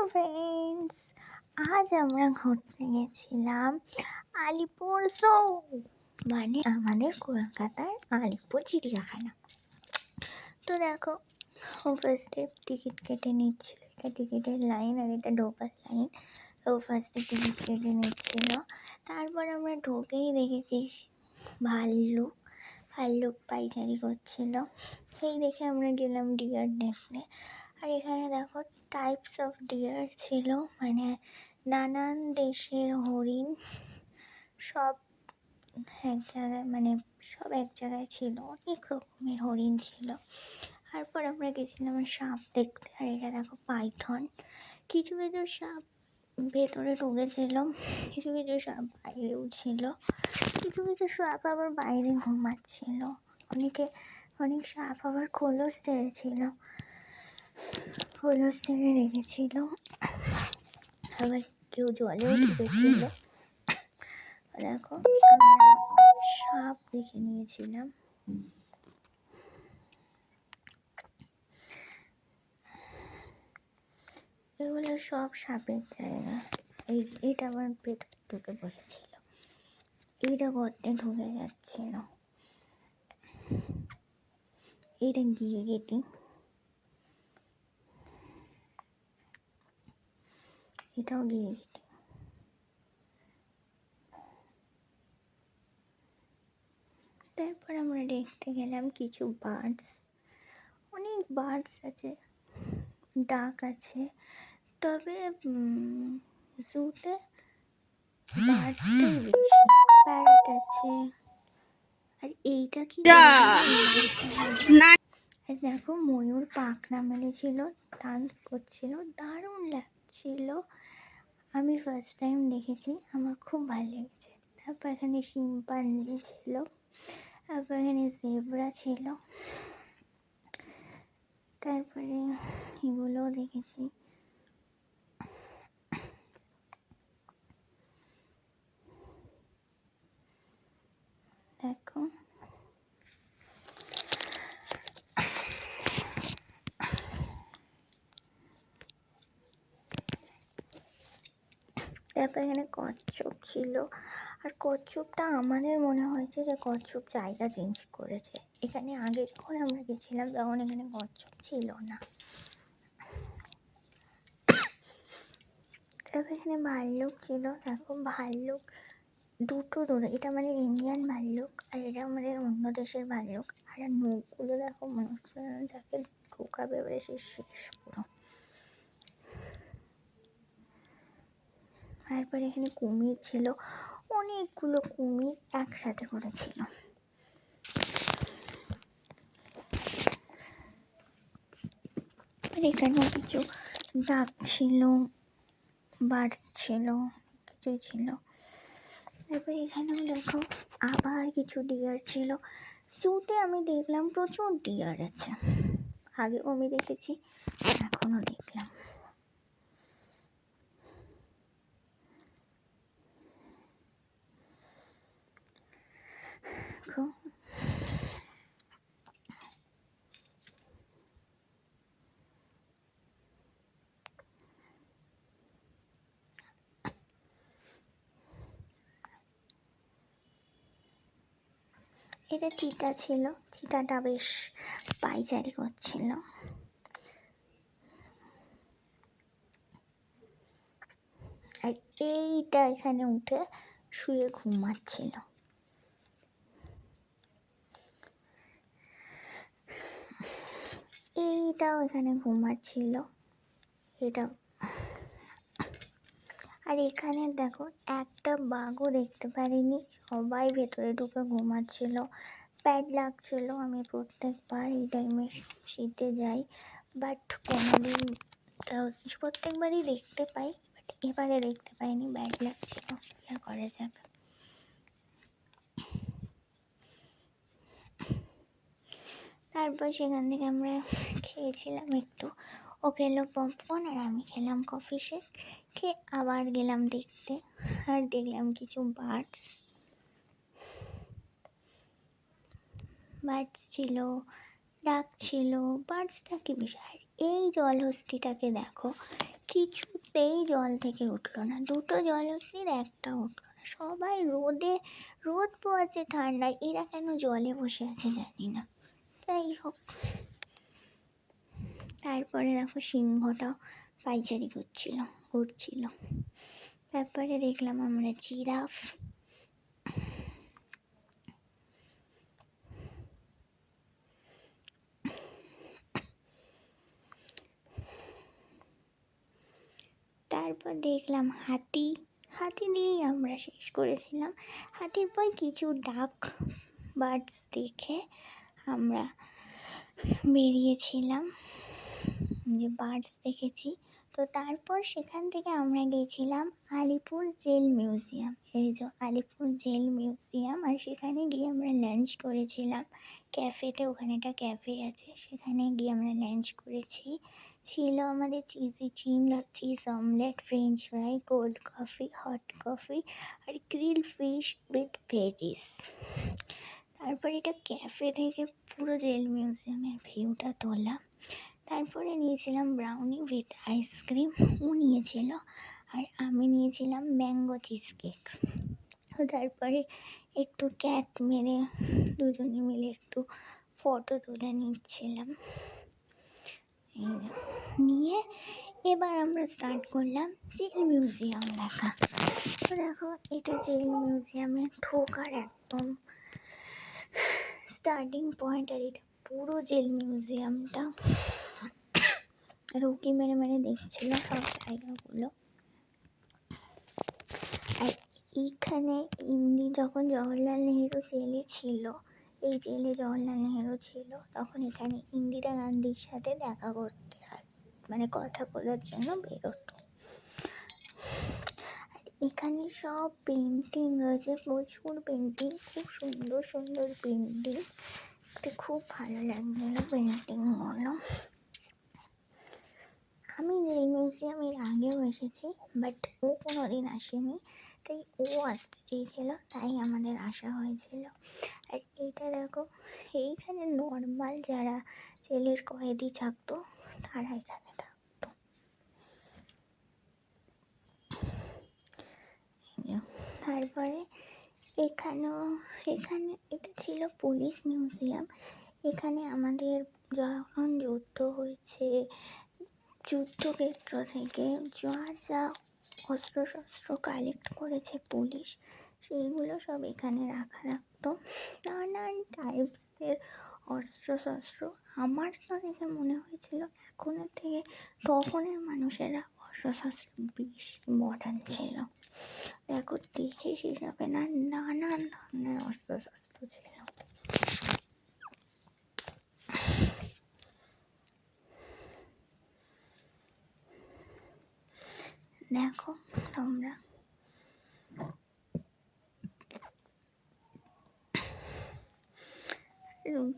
Hello friends, আজ আমরা ঘুরতে গেছিলাম আলিপুর জু মানে আমাদের কলকাতার আলিপুর চিড়িয়াখানা। তো দেখো ও ফার্স্টে টিকিট কেটে নিচ্ছিল এটা টিকিটের লাইন আর এটা ঢোকার লাইন তো ফার্স্টে টিকিট কেটে নিচ্ছিল। তারপর আমরা ঢোকেই দেখেছি ভাল্লুক ভাল্লুক পাইচারি করছিল। সেই দেখে আমরা গেলাম ডিয়ার দেখতে আর এখানে দেখো টাইপস অফ ডিয়ার ছিল মানে নানান দেশের হরিণ সব এক জায়গায় মানে সব এক জায়গায় ছিল, অনেক রকমের হরিণ ছিল। তারপর আমরা গেছিলাম সাপ দেখতে, আর এটা দেখো পাইথন। কিছু কিছু সাপ ভেতরে ঢুকেছিল, কিছু কিছু সাপ বাইরেও ছিল, কিছু কিছু সাপ আবার বাইরে ঘুমাচ্ছিল। অনেকে, অনেক সাপ আবার খোলস ছেড়েছিল। খোলস ছেড়ে রেখেছিল। আবার কেউ জলেও ঢুকেছিল দেখো সাপ দেখে নিয়েছিলাম। এগুলো সব সাপের জায়গা। এই, এটা আমার পেট ঢুকে বসেছিল। এইটা গর্তে ঢুকে যাচ্ছিল। এটা গিয়ে গেটি। এটাও গিয়ে গেটি তারপর আমরা দেখতে গেলাম কিছু বার্ডস অনেক বার্ডস আছে ডাক আছে। তবে জুতে বার্ডসটাই বেশি। প্যারট আছে। আর এইটা কি? আর দেখো ময়ূর পাখনা মেলেছিল ডান্স করছিল দারুণ লাগছিল। আমি ফার্স্ট টাইম দেখেছি, আমার খুব ভালো লেগেছে। তারপর এখানে শিম্পাঞ্জি ছিল, তারপর এখানে জেবরা ছিল। তারপরে এগুলোও দেখেছি দেখো তারপর এখানে কচ্ছপ ছিল। আর কচ্ছপটা আমাদের মনে হয়েছে যে কচ্ছপ জায়গা চেঞ্জ করেছে। এখানে আগে যখন আমরা গেছিলাম তখন এখানে কচ্ছপ ছিল না। তারপর এখানে ভাল্লুক ছিল। দেখো ভাল্লুক দুটো দুটো এটা আমাদের ইন্ডিয়ান ভাল্লুক আর এটা আমাদের অন্য দেশের ভাল্লুক। আর নখগুলো দেখো মনে হচ্ছে যাকে ঢোকাবে, এবারে সে শেষ পুরো। তারপরে এখানে কুমির ছিল। অনেকগুলো কুমির একসাথে করেছিল আর এখানেও কিছু ডাক ছিল, বার্ডস ছিল, কিছুই ছিল। তারপরে এখানেও দেখো আবার কিছু ডিয়ার ছিল। জুতে আমি দেখলাম প্রচুর ডিয়ার আছে। আগেও আমি দেখেছি এখনও দেখলাম দেখো এটা চিতা ছিল। চিতাটা বেশ পাইচারি করছিল। আর এইটা এখানে উঠে শুয়ে ঘুমাচ্ছিল এইটাও এখানে ঘুমাচ্ছিল এটা আর এখানে দেখো একটা বাঘও দেখতে পারিনি। সবাই ভেতরে ঢুকে ঘুমাচ্ছিল। প্যাড লাগছিল, আমি প্রত্যেকবার এই টাইমে শীতে যাই। বাট কোনোদিন প্রত্যেকবারই দেখতে পাই বাট এবারে দেখতে পাইনি ব্যাড লাগছিল। আর করা যাবে তারপর সেখান থেকে আমরা খেয়েছিলাম একটু। ও খেলো পপকর্ন আর আমি খেলাম কফি শেক খেয়ে আবার গেলাম দেখতে। আর দেখলাম কিছু বার্ডস বার্ডস ছিল ডাক ছিল বার্ডসটা ডাকি বিষয় এই জলহস্তিটাকে দেখো, কিছুতেই জল থেকে উঠল না। দুটো জলহস্তির একটা উঠল না। সবাই রোদে, রোদ পোয়াচ্ছে ঠান্ডায়, এরা কেন জলে বসে আছে জানি না। যাই হোক। তারপরে দেখো সিংহটাও পাইচারি করছিল ঘুরছিল তারপরে দেখলাম আমরা জিরাফ। তারপর দেখলাম হাতি। হাতি দিয়েই আমরা শেষ করেছিলাম। হাতির পর কিছু ডাক বার্ডস দেখে আমরা বেরিয়েছিলাম। যে বার্ডস দেখেছি। তো তারপর সেখান থেকে আমরা গিয়েছিলাম আলিপুর জেল মিউজিয়াম এই যে আলিপুর জেল মিউজিয়াম আর সেখানে গিয়ে আমরা লাঞ্চ করেছিলাম। ক্যাফেতে ওখানে একটা ক্যাফে আছে, সেখানে গিয়ে আমরা লাঞ্চ করেছি। ছিল আমাদের চিজি চিন cheese omelette French fry cold coffee hot coffee R grill fish with veggies তারপর এটা ক্যাফে থেকে পুরো জেল মিউজিয়ামের ভিউটা তোলা। তারপরে নিয়েছিলাম ব্রাউনি উইথ আইসক্রিম ও নিয়েছিল। আর আমি নিয়েছিলাম ম্যাঙ্গো চিজ কেক তারপরে একটু ক্যাট মেরে দুজনে মিলে একটু ফটো তুলে নিচ্ছিলাম। নিয়ে এবার আমরা স্টার্ট করলাম জেল মিউজিয়াম দেখা। তো দেখো, এটা জেল মিউজিয়ামে ঢোকার একদম স্টার্টিং পয়েন্ট আর এটা পুরো জেল মিউজিয়ামটা আর উকি মেরে মেরে দেখছিল সব জায়গাগুলো। আর এইখানে ইন্দি যখন জওহরলাল নেহেরু জেলে ছিল, এই জেলে জওহরলাল নেহেরু ছিল, তখন এখানে ইন্দিরা গান্ধীর সাথে দেখা করতে আস মানে কথা বলার জন্য বেরোতো। আর এখানে সব পেন্টিং রয়েছে, প্রচুর পেন্টিং খুব সুন্দর সুন্দর পেন্টিং খুব ভালো লাগছিল পেন্টিংগুলো আমি জেল মিউজিয়াম এর আগেও এসেছি বাট ও কোনো দিন আসেনি। তাই ও আসতে চেয়েছিল, তাই আমাদের আসা হয়েছিল। আর এইটা দেখো, এইখানে নর্মাল যারা জেলের কয়েদি থাকতো, তারা এখানে থাকতো। তারপরে এখানেও, এখানে এটা ছিল পুলিশ মিউজিয়াম এখানে আমাদের যখন যুদ্ধ হয়েছে যুদ্ধক্ষেত্র থেকে যা যা অস্ত্রশস্ত্র কালেক্ট করেছে পুলিশ সেইগুলো সব এখানে রাখা রাখতো নানান টাইপসের অস্ত্রশস্ত্র আমার তো দেখে মনে হয়েছিল এখনের থেকে তখনের মানুষেরা অস্ত্রশস্ত্র বেশি মডার্ন ছিল। দেখো, দেখে সেসবে না, নানান ধরনের অস্ত্রশস্ত্র ছিল। দেখো তোমরা।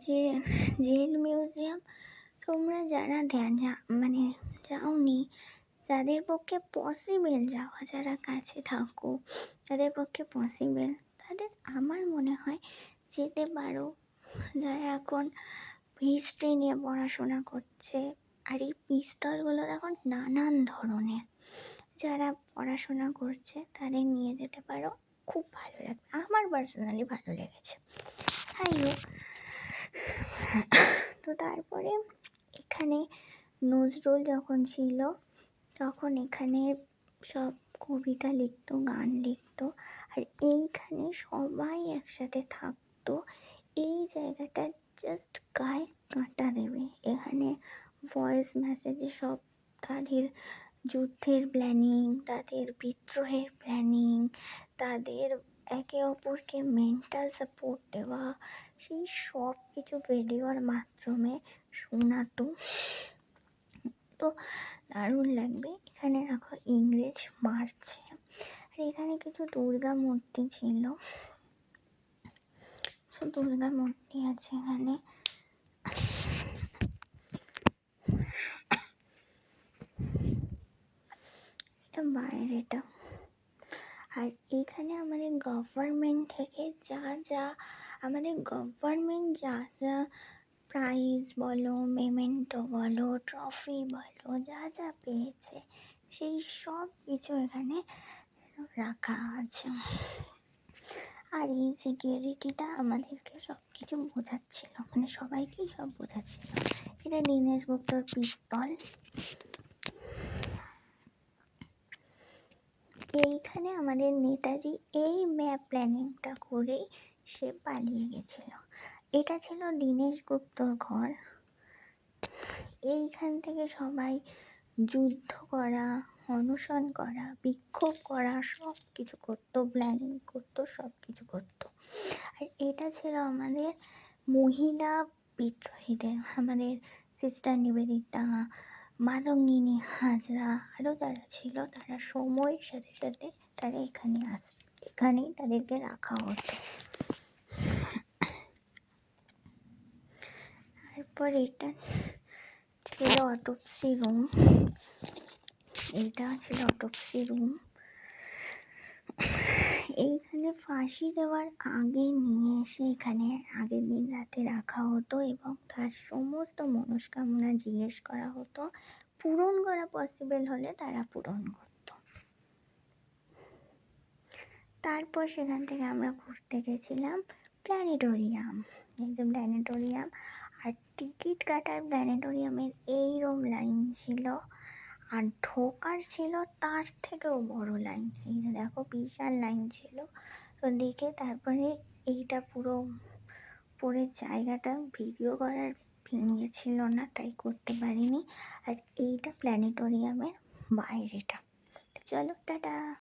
যে, জেল মিউজিয়াম, তোমরা যারা যা- মানে যাওনি যাদের পক্ষে পসিবল যাওয়া, যারা কাছে থাকো, তাদের পক্ষে পসিবল তাদের আমার মনে হয় যেতে পারো। যারা এখন হিস্ট্রি নিয়ে পড়াশোনা করছে, আর এই পিস্তলগুলো এখন নানান ধরনের যারা পড়াশোনা করছে তাদের নিয়ে যেতে পারো। খুব ভালো লাগবে। আমার পার্সোনালি ভালো লেগেছে। তাই হোক। তো তারপরে এখানে নজরুল যখন ছিল, তখন এখানে সব কবিতা লিখতো, গান লিখতো। আর এইখানে সবাই একসাথে থাকতো। এই জায়গাটা জাস্ট গায়ে কাঁটা দেবে। এখানে ভয়েস মেসেজে সব তাদের যুদ্ধের প্ল্যানিং তাদের বিদ্রোহের প্ল্যানিং তাদের একে অপরকে মেন্টাল সাপোর্ট দেওয়া, সেই সব কিছু ভিডিওর মাধ্যমে শোনাতো। তো দারুণ লাগবে। এখানে রাখো ইংরেজ মারছে আর এখানে কিছু দুর্গা মূর্তি ছিল। দুর্গা মূর্তি আছে এখানে। এটা। বাইরেটা আর এখানে আমাদের গভর্নমেন্ট থেকে যা যা, আমাদের গভর্নমেন্ট যা যা প্রাইজ বলো মেমেন্টো বলো ট্রফি বলো, যা যা পেয়েছে, সেই সব কিছু এখানে রাখা আছে। আর এই সিকিউরিটিটা আমাদেরকে সব কিছু বোঝাচ্ছিল মানে সবাইকেই সব বোঝাচ্ছিল। এটা দীনেশ গুপ্তর পিস্তল। এইখানে আমাদের নেতাজি এই ম্যাপ প্ল্যানিংটা করেই সে পালিয়ে গেছিল। এটা ছিল দীনেশ গুপ্তর ঘর। এইখান থেকে সবাই যুদ্ধ করা, অনশন করা, বিক্ষোভ করা সব কিছু করতো প্ল্যানিং করতো সব কিছু করতো। আর এটা ছিল আমাদের মহিলা বিদ্রোহীদের, আমাদের সিস্টার নিবেদিতা মাতঙ্গিনী হাজরা আরও যারা ছিল, তারা সময়ের সাথে সাথে তারা এখানে আস, এখানেই তাদেরকে রাখা হতো। তারপর এটা ছিল অটোপসি রুম এটা ছিল অটোপসি রুম ফাঁসি দেওয়ার আগে নিয়ে এসে এখানে আগের দিন রাতে রাখা হতো এবং তার সমস্ত মনস্কামনা জিজ্ঞেস করা হতো, পূরণ করা পসিবল হলে তারা পূরণ করত। তারপর সেখান থেকে আমরা ঘুরতে গেছিলাম প্ল্যানেটোরিয়াম। এই যে প্ল্যানেটোরিয়াম, আর টিকিট কাটার প্ল্যানেটোরিয়ামের এইরকম লাইন ছিল আর ঢোকার ছিল তার থেকেও বড় লাইন এই যে দেখো, বিশাল লাইন ছিল। তো দেখে তারপরে এইটা পুরো পুরো জায়গাটা ভিডিও করার ইয়ে ছিল না, তাই করতে পারিনি। আর এইটা প্ল্যানেটোরিয়ামের বাইরেটা। চলো, টাটা।